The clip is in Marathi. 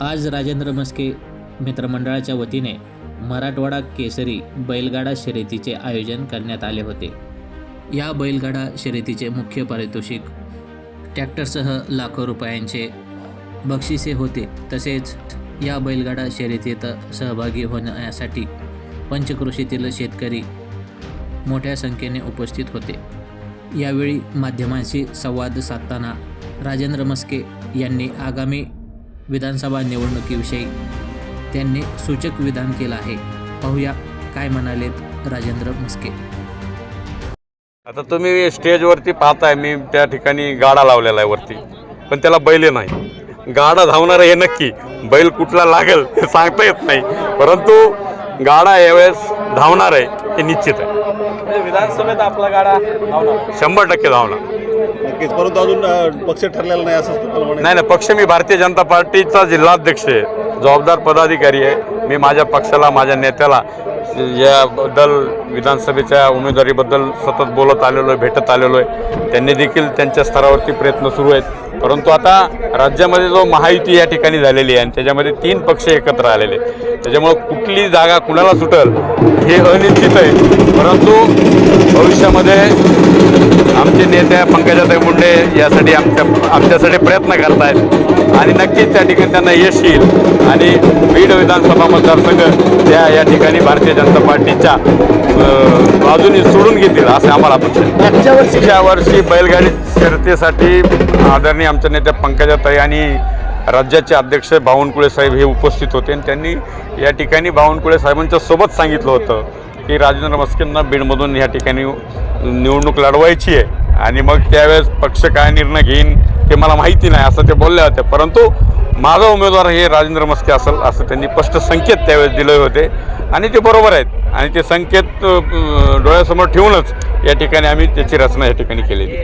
आज राजेंद्र मस्के मित्रमंडळाच्या वतीने मराठवाडा केसरी बैलगाडा शर्यतीचे आयोजन करण्यात आले होते. या बैलगाडा शर्यतीचे मुख्य पारितोषिक ट्रॅक्टरसह लाखो रुपयांचे बक्षिसे होते. तसेच या बैलगाडा शर्यतीत सहभागी होण्यासाठी पंचकृषीतील शेतकरी मोठ्या संख्येने उपस्थित होते. यावेळी माध्यमांशी संवाद साधताना राजेंद्र मस्के यांनी आगामी विधानसभा निवडणुकीविषयी त्यांनी सूचक विधान केलं आहे. पाहूया काय म्हणालेत राजेंद्र मस्के आता तुम्ही स्टेजवरती पाहताय मी त्या ठिकाणी गाडा लावलेला आहे वरती. पण त्याला बैल नाही. गाडा धावणार हे नक्की. बैल कुठला लागेल हे सांगता येत नाही. परंतु गाडा यावेळेस धावणार आहे हे निश्चित आहे. म्हणजे विधानसभेत आपला गाडा धावणार. शंभर टक्के धावणार. नक्कीच. परंतु अजून पक्ष ठरलेला नाही असं तुम्हाला नाही नाही पक्ष मी भारतीय जनता पार्टीचा जिल्हाध्यक्ष आहे. जबाबदार पदाधिकारी आहे. मी माझ्या पक्षाला माझ्या नेत्याला याबद्दल विधानसभेच्या उमेदवारीबद्दल सतत बोलत आलेलो आहे भेटत आलेलो आहे. त्यांनी देखील त्यांच्या स्तरावरती प्रयत्न सुरू आहेत. परंतु आता राज्यामध्ये जो महायुती या ठिकाणी झालेली आहे आणि त्याच्यामध्ये तीन पक्ष एकत्र आलेले आहेत. त्याच्यामुळं कुठली जागा कुणाला सुटेल हे अनिश्चित आहे. परंतु भविष्यामध्ये आमचे नेते पंकजाताई मुंडे यासाठी आमच्या आमच्यासाठी प्रयत्न करत आहेत आणि नक्कीच त्या ठिकाणी त्यांना यश येईल. आणि बीड विधानसभा मतदारसंघ त्या या ठिकाणी भारतीय जनता पार्टीच्या बाजूने सोडून घेतील असे आम्हाला अपेक्षा. मागच्या वर्षी बैलगाडी शर्यतीसाठी आदरणीय आमच्या नेत्या पंकजाताई आणि राज्याचे अध्यक्ष बावनकुळे साहेब हे उपस्थित होते. आणि त्यांनी या ठिकाणी बावनकुळे साहेबांच्या सोबत सांगितलं होतं की राजेंद्र मस्केंना बीडमधून या ठिकाणी निवडणूक लढवायची आहे. आणि मग त्यावेळेस पक्ष काय निर्णय घेईन ते मला माहिती नाही असं ते बोलले होते. परंतु माझा उमेदवार हे राजेंद्र मस्के असेल असं त्यांनी स्पष्ट संकेत त्यावेळेस दिले होते. आणि ते बरोबर आहेत. आणि ते संकेत डोळ्यासमोर ठेवूनच या ठिकाणी आम्ही त्याची रचना या ठिकाणी केलेली.